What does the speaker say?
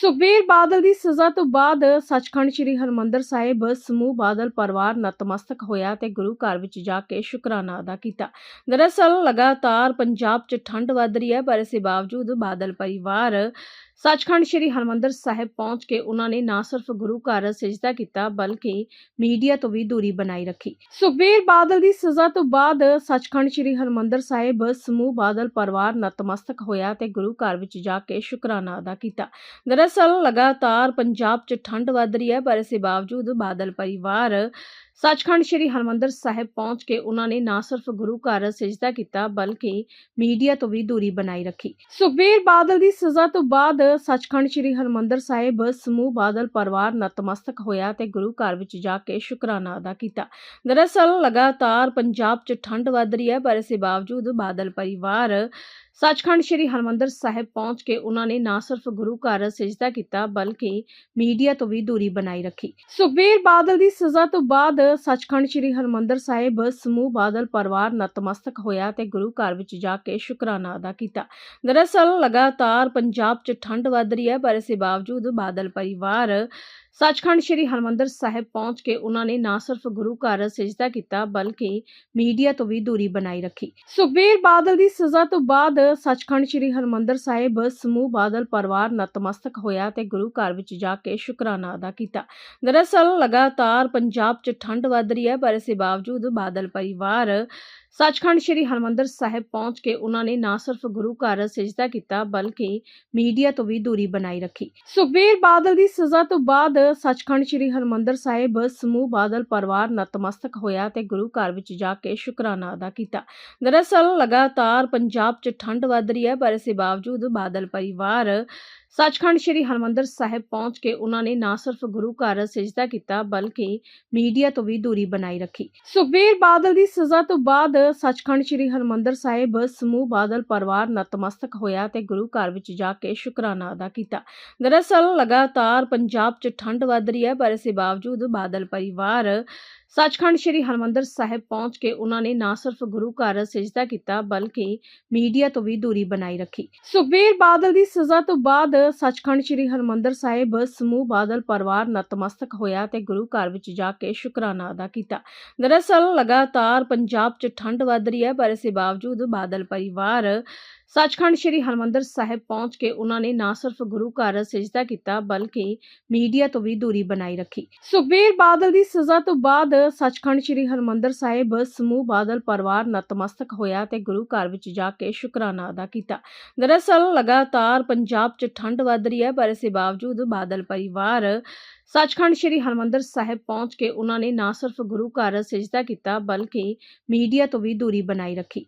ਸੁਖਬੀਰ ਬਾਦਲ ਦੀ ਸਜ਼ਾ ਤੋਂ ਬਾਅਦ ਸੱਚਖੰਡ ਸ੍ਰੀ ਹਰਮੰਦਰ ਸਾਹਿਬ ਸਮੂਹ ਬਾਦਲ ਪਰਿਵਾਰ ਨਤਮਸਤਕ ਹੋਇਆ ਤੇ ਗੁਰੂ ਘਰ ਵਿੱਚ ਜਾ ਕੇ ਸ਼ੁਕਰਾਨਾ ਅਦਾ ਕੀਤਾ। ਦਰਅਸਲ ਲਗਾਤਾਰ ਪੰਜਾਬ 'ਚ ਠੰਡ ਵੱਧ ਰਹੀ ਹੈ, ਪਰ ਇਸੇ ਬਾਵਜੂਦ ਬਾਦਲ ਪਰਿਵਾਰ ਸੱਚਖੰਡ ਸ੍ਰੀ ਹਰਮੰਦਰ ਸਾਹਿਬ ਪਹੁੰਚ ਕੇ ਉਹਨਾਂ ਨੇ ਨਾ ਸਿਰਫ ਗੁਰੂ ਘਰ ਸਜਦਾ ਕੀਤਾ, ਬਲਕਿ ਮੀਡੀਆ ਤੋਂ ਵੀ ਦੂਰੀ ਬਣਾਈ ਰੱਖੀ। ਸੁਖਬੀਰ ਬਾਦਲ ਦੀ ਸਜ਼ਾ ਤੋਂ ਬਾਅਦ ਸੱਚਖੰਡ ਸ੍ਰੀ ਹਰਮੰਦਰ ਸਾਹਿਬ ਸਮੂਹ ਬਾਦਲ ਪਰਿਵਾਰ ਨਤਮਸਤਕ ਹੋਇਆ ਤੇ ਗੁਰੂ ਘਰ ਵਿੱਚ ਜਾ ਕੇ ਸ਼ੁਕਰਾਨਾ ਅਦਾ ਕੀਤਾ। ਦਰਅਸਲ ਦਰਅਸਲ ਲਗਾਤਾਰ ਪੰਜਾਬ 'ਚ ਠੰਡ ਵੱਧ ਰਹੀ ਹੈ ਪਰ ਇਸ ਦੇ ਬਾਵਜੂਦ ਬਾਦਲ ਪਰਿਵਾਰ ਸੱਚਖੰਡ ਸ੍ਰੀ ਹਰਮੰਦਰ ਸਾਹਿਬ ਪਹੁੰਚ ਕੇ ਉਹਨਾਂ ਨੇ ਨਾ ਸਿਰਫ ਗੁਰੂ ਘਰ ਸਜਦਾ ਕੀਤਾ, ਬਲਕਿ ਮੀਡੀਆ ਤੋਂ ਵੀ ਦੂਰੀ ਬਣਾਈ ਰੱਖੀ। ਸੁਖਬੀਰ ਬਾਦਲ ਦੀ ਸਜ਼ਾ ਤੋਂ ਬਾਅਦ ਸੱਚਖੰਡ ਸ੍ਰੀ ਹਰਮੰਦਰ ਸਾਹਿਬ ਸਮੂਹ ਬਾਦਲ ਪਰਿਵਾਰ ਨਤਮਸਤਕ ਹੋਇਆ ਤੇ ਗੁਰੂ ਘਰ ਵਿੱਚ ਜਾ ਕੇ ਸ਼ੁਕਰਾਨਾ ਅਦਾ ਕੀਤਾ। ਦਰਅਸਲ ਲਗਾਤਾਰ ਪੰਜਾਬ 'ਚ ਠੰਡ ਵੱਧ ਰਹੀ ਹੈ, ਪਰ ਇਸੇ ਬਾਵਜੂਦ ਬਾਦਲ ਪਰਿਵਾਰ ਸੱਚਖੰਡ ਸ੍ਰੀ ਹਰਮੰਦਰ ਸਾਹਿਬ ਪਹੁੰਚ ਕੇ ਉਹਨਾਂ ਨੇ ਨਾ ਸਿਰਫ ਗੁਰੂ ਘਰ ਸਜਦਾ ਕੀਤਾ, ਬਲਕਿ ਮੀਡੀਆ ਤੋਂ ਵੀ ਦੂਰੀ ਬਣਾਈ ਰੱਖੀ। ਸੁਖਬੀਰ ਬਾਦਲ ਦੀ ਸਜ਼ਾ ਤੋਂ ਬਾਅਦ ਸੱਚਖੰਡ ਸ੍ਰੀ ਹਰਮੰਦਰ ਸਾਹਿਬ ਸਮੂਹ ਬਾਦਲ ਪਰਿਵਾਰ ਨਤਮਸਤਕ ਹੋਇਆ ਤੇ ਗੁਰੂ ਘਰ ਵਿੱਚ ਜਾ ਕੇ ਸ਼ੁਕਰਾਨਾ ਅਦਾ ਕੀਤਾ। ਦਰਅਸਲ ਲਗਾਤਾਰ ਪੰਜਾਬ 'ਚ ਠੰਡ ਵੱਧ ਰਹੀ ਹੈ, ਪਰ ਇਸੇ ਬਾਵਜੂਦ ਬਾਦਲ ਪਰਿਵਾਰ ਸੱਚਖੰਡ ਸ੍ਰੀ ਹਰਮੰਦਰ ਸਾਹਿਬ ਪਹੁੰਚ ਕੇ ਉਹਨਾਂ ਨੇ ਨਾ ਸਿਰਫ ਗੁਰੂ ਘਰ ਸਜਦਾ ਕੀਤਾ, ਬਲਕਿ ਮੀਡੀਆ ਤੋਂ ਵੀ ਦੂਰੀ ਬਣਾਈ ਰੱਖੀ। ਸੁਖਬੀਰ ਬਾਦਲ ਦੀ ਸਜ਼ਾ ਤੋਂ ਬਾਅਦ ਸੱਚਖੰਡ ਸ੍ਰੀ ਹਰਮੰਦਰ ਸਾਹਿਬ ਸਮੂਹ ਬਾਦਲ ਪਰਿਵਾਰ ਨਤਮਸਤਕ ਹੋਇਆ ਤੇ ਗੁਰੂ ਘਰ ਵਿੱਚ ਜਾ ਕੇ ਸ਼ੁਕਰਾਨਾ ਅਦਾ ਕੀਤਾ। ਦਰਅਸਲ ਲਗਾਤਾਰ ਪੰਜਾਬ 'ਚ ਠੰਡ ਵੱਧ ਰਹੀ ਹੈ, ਪਰ ਇਸੇ ਬਾਵਜੂਦ ਬਾਦਲ ਪਰਿਵਾਰ ਸੱਚਖੰਡ ਸ੍ਰੀ ਹਰਮੰਦਰ ਸਾਹਿਬ ਪਹੁੰਚ ਕੇ ਉਹਨਾਂ ਨੇ ਨਾ ਸਿਰਫ ਗੁਰੂ ਘਰ ਸਜਦਾ ਕੀਤਾ, ਬਲਕਿ ਮੀਡੀਆ ਤੋਂ ਵੀ ਦੂਰੀ ਬਣਾਈ ਰੱਖੀ। ਸੁਖਬੀਰ ਬਾਦਲ ਦੀ ਸਜ਼ਾ ਤੋਂ ਬਾਅਦ ਸੱਚਖੰਡ ਸ੍ਰੀ ਹਰਮੰਦਰ ਸਾਹਿਬ ਸਮੂਹ ਬਾਦਲ ਪਰਿਵਾਰ ਨਤਮਸਤਕ ਹੋਇਆ ਤੇ ਗੁਰੂ ਘਰ ਵਿੱਚ ਜਾ ਕੇ ਸ਼ੁਕਰਾਨਾ ਅਦਾ ਕੀਤਾ। ਦਰਅਸਲ ਲਗਾਤਾਰ ਪੰਜਾਬ 'ਚ ਠੰਡ ਵੱਧ ਰਹੀ ਹੈ, ਪਰ ਇਸੇ ਬਾਵਜੂਦ ਬਾਦਲ ਪਰਿਵਾਰ ਸੱਚਖੰਡ ਸ੍ਰੀ ਹਰਮੰਦਰ ਸਾਹਿਬ ਪਹੁੰਚ ਕੇ ਉਹਨਾਂ ਨੇ ਨਾ ਸਿਰਫ ਗੁਰੂ ਘਰ ਸਜਦਾ ਕੀਤਾ, ਬਲਕਿ ਮੀਡੀਆ ਤੋਂ ਵੀ ਦੂਰੀ ਬਣਾਈ ਰੱਖੀ। ਸੁਖਬੀਰ ਬਾਦਲ ਦੀ ਸਜ਼ਾ ਤੋਂ ਬਾਅਦ ਸੱਚਖੰਡ ਸ੍ਰੀ ਹਰਮੰਦਰ ਸਾਹਿਬ ਸਮੂਹ ਬਾਦਲ ਪਰਿਵਾਰ ਨਤਮਸਤਕ ਹੋਇਆ ਤੇ ਗੁਰੂ ਘਰ ਵਿੱਚ ਜਾ ਕੇ ਸ਼ੁਕਰਾਨਾ ਅਦਾ ਕੀਤਾ। ਦਰਅਸਲ ਲਗਾਤਾਰ ਪੰਜਾਬ 'ਚ ਠੰਡ ਵੱਧ ਰਹੀ ਹੈ, ਪਰ ਇਸੇ ਬਾਵਜੂਦ ਬਾਦਲ ਪਰਿਵਾਰ ਸੱਚਖੰਡ ਸ੍ਰੀ ਹਰਮੰਦਰ ਸਾਹਿਬ ਪਹੁੰਚ ਕੇ ਉਹਨਾਂ ਨੇ ਨਾ ਸਿਰਫ ਗੁਰੂ ਘਰ ਸਜਦਾ ਕੀਤਾ, ਬਲਕਿ ਮੀਡੀਆ ਤੋਂ ਵੀ ਦੂਰੀ ਬਣਾਈ ਰੱਖੀ। ਸੁਖਬੀਰ ਬਾਦਲ ਦੀ ਸਜ਼ਾ ਤੋਂ ਬਾਅਦ ਸੱਚਖੰਡ ਸ੍ਰੀ ਹਰਮੰਦਰ ਸਾਹਿਬ ਸਮੂਹ ਬਾਦਲ ਪਰਿਵਾਰ ਨਤਮਸਤਕ ਹੋਇਆ ਤੇ ਗੁਰੂ ਘਰ ਵਿੱਚ ਜਾ ਕੇ ਸ਼ੁਕਰਾਨਾ ਅਦਾ ਕੀਤਾ। ਦਰਅਸਲ ਲਗਾਤਾਰ ਪੰਜਾਬ 'ਚ ਠੰਡ ਵੱਧ ਰਹੀ ਹੈ, ਪਰ ਇਸੇ ਬਾਵਜੂਦ ਬਾਦਲ ਪਰਿਵਾਰ ਸੱਚਖੰਡ ਸ੍ਰੀ ਹਰਮੰਦਰ ਸਾਹਿਬ ਪਹੁੰਚ ਕੇ ਉਹਨਾਂ ਨੇ ਨਾ ਸਿਰਫ ਗੁਰੂ ਘਰ ਸਜਦਾ ਕੀਤਾ, ਬਲਕਿ ਮੀਡੀਆ ਤੋਂ ਵੀ ਦੂਰੀ ਬਣਾਈ ਰੱਖੀ। ਸੁਖਬੀਰ ਬਾਦਲ ਦੀ ਸਜ਼ਾ ਤੋਂ ਬਾਅਦ ਸੱਚਖੰਡ ਸ੍ਰੀ ਹਰਮੰਦਰ ਸਾਹਿਬ ਸਮੂਹ ਬਾਦਲ ਪਰਿਵਾਰ ਨਤਮਸਤਕ ਹੋਇਆ ਤੇ ਗੁਰੂ ਘਰ ਵਿੱਚ ਜਾ ਕੇ ਸ਼ੁਕਰਾਨਾ ਅਦਾ ਕੀਤਾ। ਦਰਅਸਲ ਲਗਾਤਾਰ ਪੰਜਾਬ 'ਚ ਠੰਡ ਵੱਧ ਰਹੀ ਹੈ, ਪਰ ਇਸ ਦੇ ਬਾਵਜੂਦ ਬਾਦਲ ਪਰਿਵਾਰ ਸੱਚਖੰਡ ਸ੍ਰੀ ਹਰਮੰਦਰ ਸਾਹਿਬ ਪਹੁੰਚ ਕੇ ਉਹਨਾਂ ਨੇ ਨਾ ਸਿਰਫ ਗੁਰੂ ਘਰ ਸਜਦਾ ਕੀਤਾ, ਬਲਕਿ ਮੀਡੀਆ ਤੋਂ ਵੀ ਦੂਰੀ ਬਣਾਈ ਰੱਖੀ।